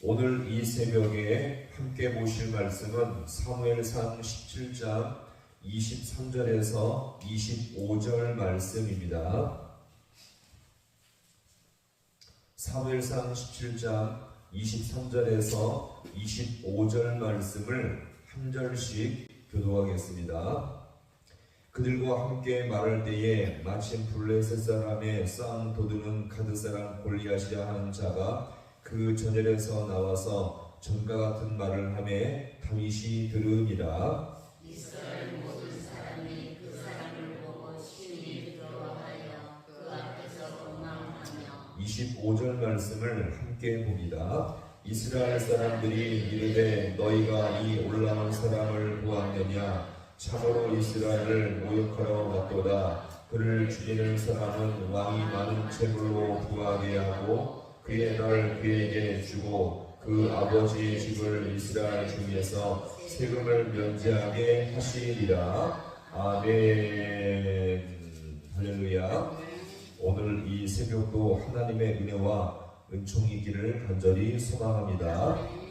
오늘 이 새벽에 함께 보실 말씀은 사무엘상 17장 23절에서 25절 말씀입니다. 사무엘상 17장 23절에서 25절 말씀을 한 절씩 교도하겠습니다. 그들과 함께 말할 때에 마침 블레셋 사람의 쌍 도두는 가드 사람 골리앗이라 하는 자가 그 전열에서 나와서 전과 같은 말을 하매 다윗이 들으니라. 이스라엘 모든 사람이 그 사람을 보고 심히 두려워하여 그 앞에서 도망하며 25절 말씀을 함께 봅니다. 이스라엘 사람들이 이르되 너희가 이 올라온 사람을 보았느냐? 참으로 이스라엘을 모욕하러 왔도다. 그를 죽이는 사람은 왕이 많은 재물로 구하게 하고 그의 딸 그에게 주고 그 아버지의 집을 이스라엘 중에서 세금을 면제하게 하시리라. 아멘. 할렐루야. 오늘 이 새벽도 하나님의 은혜와 은총이기를 간절히 소망합니다.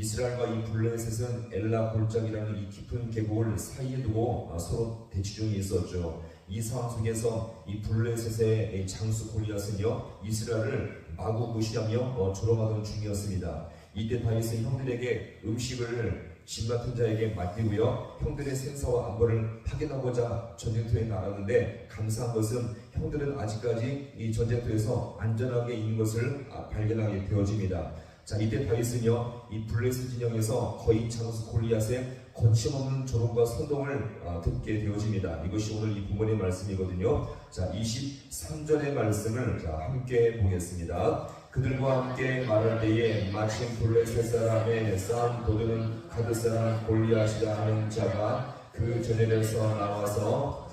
이스라엘과 이 블레셋은 엘라 골짜기라는 이 깊은 계곡을 사이에 두고 서로 대치 중에 있었죠. 이 상황 속에서 이 블레셋의 이 장수 골리앗은요 이스라엘을 마구 무시하며 어, 조롱하던 중이었습니다. 이때 다윗은 형들에게 음식을 심 같은 자에게 맡기고요 형들의 생사와 안보를 확인하고자 전쟁터에 나갔는데 감사한 것은 형들은 아직까지 이 전쟁터에서 안전하게 있는 것을 아, 발견하게 되어집니다. 자 이때 다윗은요 이 블레셋 진영에서 거인 장수 골리앗의 거침없는 조롱과 선동을 아, 듣게 되어집니다. 이것이 오늘 이 본문의 말씀이거든요. 자 23절의 말씀을 자, 함께 보겠습니다. 그들과 함께 말할 때에 마침 블레셋 사람의 싸움 도두는 가드 사람 골리앗이라 하는 자가 그 전열에서 나와서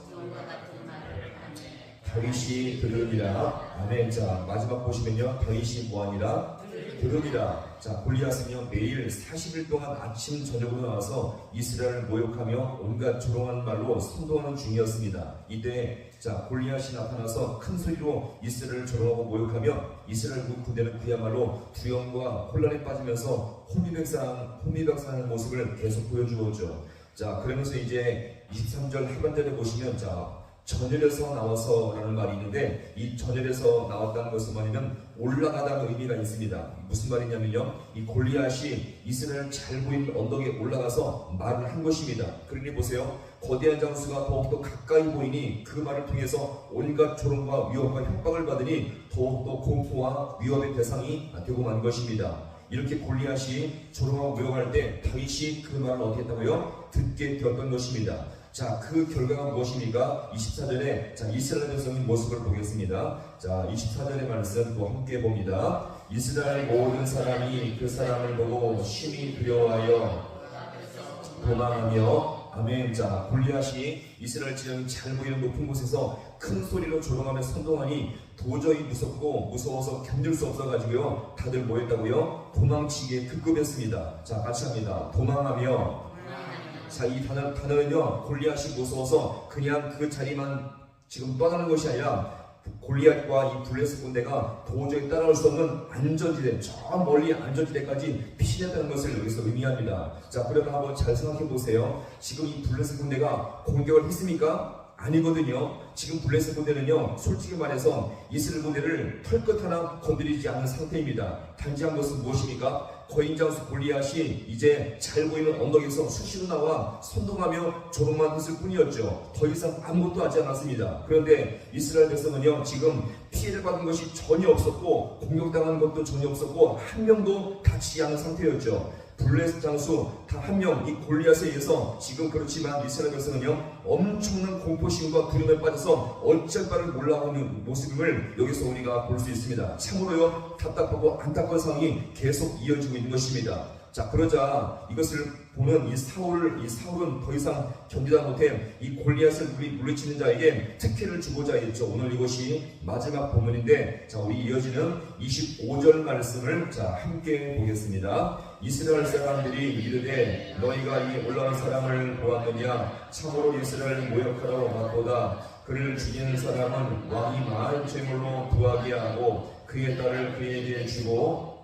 다윗이 들으니라 아멘 자 마지막 보시면요 다윗이 뭐하니라 들으니라 자 골리앗은요 매일 40일 동안 아침 저녁으로 나와서 이스라엘을 모욕하며 온갖 조롱하는 말로 선동하는 중이었습니다. 이때 자 골리앗이 나타나서 큰 소리로 이스라엘을 조롱하고 모욕하며 이스라엘 국 군대는 그야말로 두려움과 혼란에 빠지면서 호미백상 호미백상하는 모습을 계속 보여주었죠. 자 그러면서 이제 23절 하반절에 보시면 자 전열에서 나와서라는 말이 있는데 이 전열에서 나왔다는 것은 뭐냐면 올라가다는 의미가 있습니다. 무슨 말이냐면요. 이 골리앗이 이스라엘 잘 보이는 언덕에 올라가서 말을 한 것입니다. 그러니 보세요. 거대한 장수가 더욱더 가까이 보이니 그 말을 통해서 온갖 조롱과 위협과 협박을 받으니 더욱더 공포와 위협의 대상이 되고 만 것입니다. 이렇게 골리앗이 조롱하고 모욕할 때 다윗이 그 말을 어떻게 했다고요? 듣게 되었던 것입니다. 자, 그 결과가 무엇입니까? 24절에 자, 이스라엘 백성의 모습을 보겠습니다. 자, 24절의 말씀 또 함께 봅니다. 이스라엘 모든 사람이 그 사람을 보고 심히 두려워하여 도망하며 아멘. 자, 골리앗이 이스라엘 지형이 잘 보이는 높은 곳에서 큰 소리로 조롱하며 선동하니 도저히 무섭고 무서워서 견딜 수 없어가지고요. 다들 뭐했다고요? 도망치기에 급급했습니다. 자, 같이 합니다. 도망하며 자, 이 단어, 단어는요, 골리앗이 무서워서 그냥 그 자리만 지금 떠나는 것이 아니라 골리앗과 이 블레스 군대가 도저히 따라올 수 없는 안전지대, 저 멀리 안전지대까지 피신했다는 것을 여기서 의미합니다. 자, 그러면 한번 잘 생각해 보세요. 지금 이 블레스 군대가 공격을 했습니까? 아니거든요. 지금 블레스 군대는요, 솔직히 말해서 이스라엘 군대를 털끝 하나 건드리지 않는 상태입니다. 단지 한 것은 무엇입니까? 거인장수 골리앗이 이제 잘 보이는 언덕에서 수시로 나와 선동하며 조롱만 했을 뿐이었죠. 더 이상 아무것도 하지 않았습니다. 그런데 이스라엘 백성은요, 지금 피해를 받은 것이 전혀 없었고, 공격당한 것도 전혀 없었고, 한 명도 다치지 않은 상태였죠. 블레스 장수 단한명 이 골리앗에 의해서 지금 그렇지만 이스라엘 백성은요 엄청난 공포심과 두려움에 빠져서 어쩔 바를 몰라오는 모습을 여기서 우리가 볼 수 있습니다. 참으로요 답답하고 안타까운 상황이 계속 이어지고 있는 것입니다. 자 그러자 이것을 보는 이 사울 이 사울은 더 이상 견디다 못해 이 골리앗을 물리, 물리치는 자에게 특혜를 주고자 했죠. 오늘 이것이 마지막 본문인데 자 우리 이어지는 25절 말씀을 자 함께 보겠습니다. 이스라엘 사람들이 이르되 너희가 이 올라온 사람을 보았느냐 참으로 이스라엘 모욕하러 왔도다 그를 죽이는 사람은 왕이 많은 죄물로 구하게 하고 그의 딸을 그에게 주고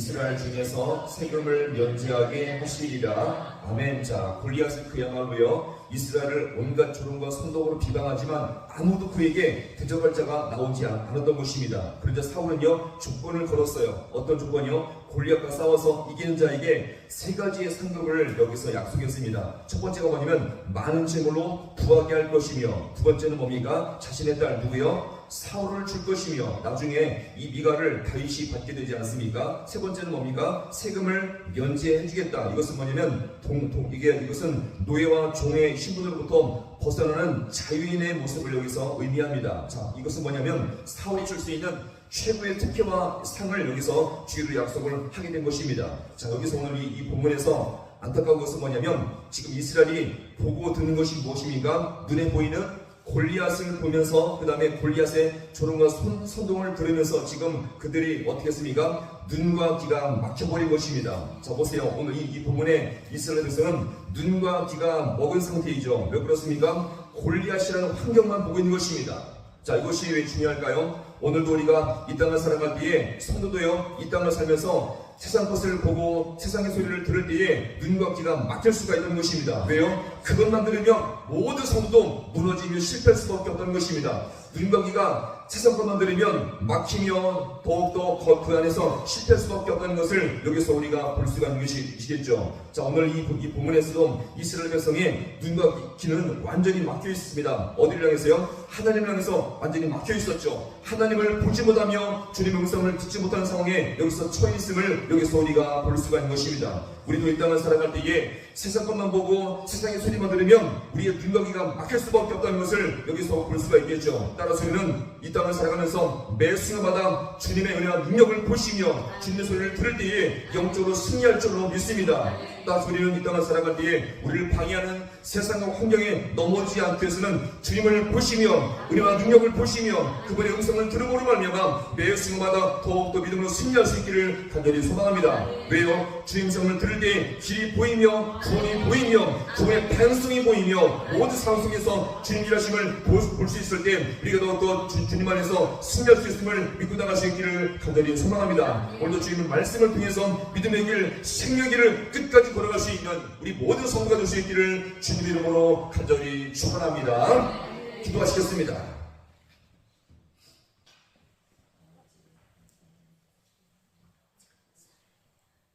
이스라엘 중에서 세금을 면제하게 하시리라. 아멘. 자, 골리앗은 그야말로요. 이스라엘을 온갖 조롱과 선동으로 비방하지만 아무도 그에게 대적할 자가 나오지 않- 않았던 것입니다. 그런데 사울은요 조건을 걸었어요. 어떤 조건이요? 골리앗과 싸워서 이기는 자에게 세 가지의 상급을 여기서 약속했습니다. 첫 번째가 뭐냐면 많은 재물로 부하게 할 것이며 두 번째는 뭡니까? 자신의 딸 누구요? 사울을 줄 것이며 나중에 이 미가를 다윗이 받게 되지 않습니까? 세 번째는 뭡니까? 세금을 면제해 주겠다. 이것은 뭐냐면 동, 동, 이게 이것은 노예와 종의 신분으로부터 벗어나는 자유인의 모습을 여기서 의미합니다. 자, 이것은 뭐냐면 사울이 줄 수 있는 최고의 특혜와 상을 여기서 주의로 약속을 하게 된 것입니다. 자, 여기서 오늘 이, 이 본문에서 안타까운 것은 뭐냐면 지금 이스라엘이 보고 듣는 것이 무엇입니까? 눈에 보이는 골리앗을 보면서 그 다음에 골리앗의 조롱과 손, 선동을 들으면서 지금 그들이 어떻게 했습니까? 눈과 귀가 막혀버린 것입니다. 자 보세요. 오늘 이, 이 본문에 이스라엘 백성은 눈과 귀가 먹은 상태이죠. 왜 그렇습니까? 골리앗이라는 환경만 보고 있는 것입니다. 자 이것이 왜 중요할까요? 오늘도 우리가 이 땅을 살아갈 때에 성도도요 이 땅을 살면서 세상 것을 보고 세상의 소리를 들을 때에 눈과 귀가 막힐 수가 있는 것입니다. 왜요? 그것만 들으면 모든 성도도 무너지며 실패할 수밖에 없다는 것입니다. 눈과 귀가 세상 것만 들으면 막히며 더욱더 거- 그 안에서 실패할 수밖에 없다는 것을 여기서 우리가 볼 수가 있는 것이겠죠. 자 오늘 이, 이 본문에서도 이스라엘 백성의 눈과 귀는 완전히 막혀 있습니다. 어디를 향해서요? 하나님을 향해서 완전히 막혀 있었죠. 하나님을 보지 못하며 주님의 음성을 듣지 못하는 상황에 여기서 처해 있음을 여기서 우리가 볼 수가 있는 것입니다. 우리도 이 땅을 살아갈 때에 세상 것만 보고 세상의 소리만 들으면 우리의 눈과 귀가 막힐 수밖에 없다는 것을 여기서 볼 수가 있겠죠. 따라서 우리는 이 땅을 살아가면서 매 순간마다 주님의 은혜와 능력을 보시며 주님의 소리를 들을 때에 영적으로 승리할 줄로 믿습니다. 따라서 우리는 이 땅을 살아갈 때에 우리를 방해하는 세상과 환경에 넘어지지 않기 위해서는 주님을 보시며 은혜와 능력을 보시며 그분의 음성을 들어보는 말미암아 매 순간마다 더욱더 믿음으로 승리할 수 있기를 간절히 소망합니다. 왜요? 주님 성을 들을 때 길이 보이며 구원이 보이며 구원의 다양성이 보이며 모든 상황 속에서 주님 일하심을 볼 수 있을 때 우리가 더욱더 주, 주님 안에서 승리할 수 있음을 믿고 나갈 수 있기를 간절히 소망합니다. 오늘도 주님의 말씀을 통해서 믿음의 길, 생명의 길을 끝까지 걸어갈 수 있는 우리 모든 성도가 될 수 있기를 주님 이름으로 간절히 축원합니다. 기도하시겠습니다.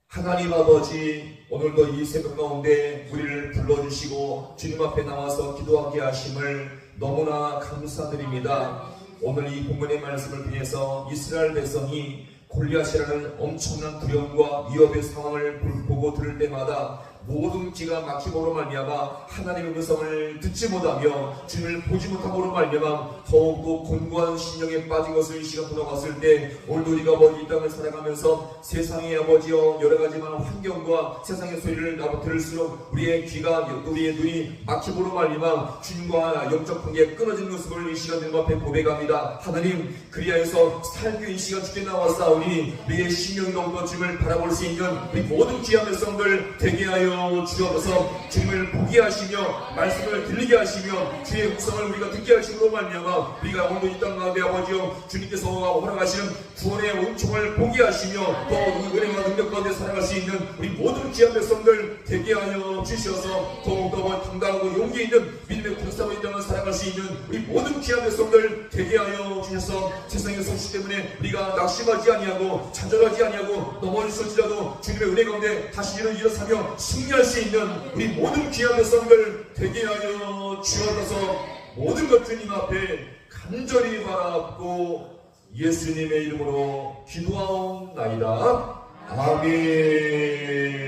하나님 아버지 오늘도 이 새벽 가운데 우리를 불러주시고 주님 앞에 나와서 기도하게 하심을 너무나 감사드립니다. 오늘 이 본문의 말씀을 통해서 이스라엘 백성이 골리앗이라는 엄청난 두려움과 위협의 상황을 볼- 보고 들을 때마다 모든 기가 막힘으로 말미암아 하나님의 음성을 듣지 못하며 주님을 보지 못함으로 말미암아 더욱더 곤고한 신령에 빠진 것을 이 시간 돌아봤을 때 오늘도 우리가 아버지 이 땅을 살아가면서 세상의 아버지여 여러 가지만 환경과 세상의 소리를 나도 들을수록 우리의 귀가 우리의 눈이 막힘으로 말미암아 주님과 영적 관계가 끊어지는 것을 이 시간 내 앞에 고백합니다. 하나님 그리하여서 살기 이 시간 주께 나왔사오니 우리의 신령이 더욱더 주님을 바라볼 수 있는 우리 모든 귀한 백성들 되게 하여 주옵소서 주님을 보게 하시며 말씀을 들리게 하시며 주의 음성을 우리가 듣게 하심으로 말미암아 우리가 오늘 이땅 가운데 아버지여 주님께서 허락하시는 구원의 은총을 보게 하시며 또 은혜와 능력 가운데 살아갈 수 있는 우리 모든 귀한 백성들 되게 하여 주셔서 더욱더 당당하고 용기 있는 믿음의 군사로 이 땅을 살아갈 수 있는 우리 모든 귀한 백성들 되게 하여 주셔서 세상의 소식 때문에 우리가 낙심하지 아니하고 좌절하지 아니하고 넘어질지라도 주님의 은혜 가운데 다시 일어 일어서며 승 리할 수 있는 우리 모든 귀한 백성들 되게 하여 주옵소서 모든 것 주님 앞에 간절히 바라고 예수님의 이름으로 기도하옵나이다. 아멘.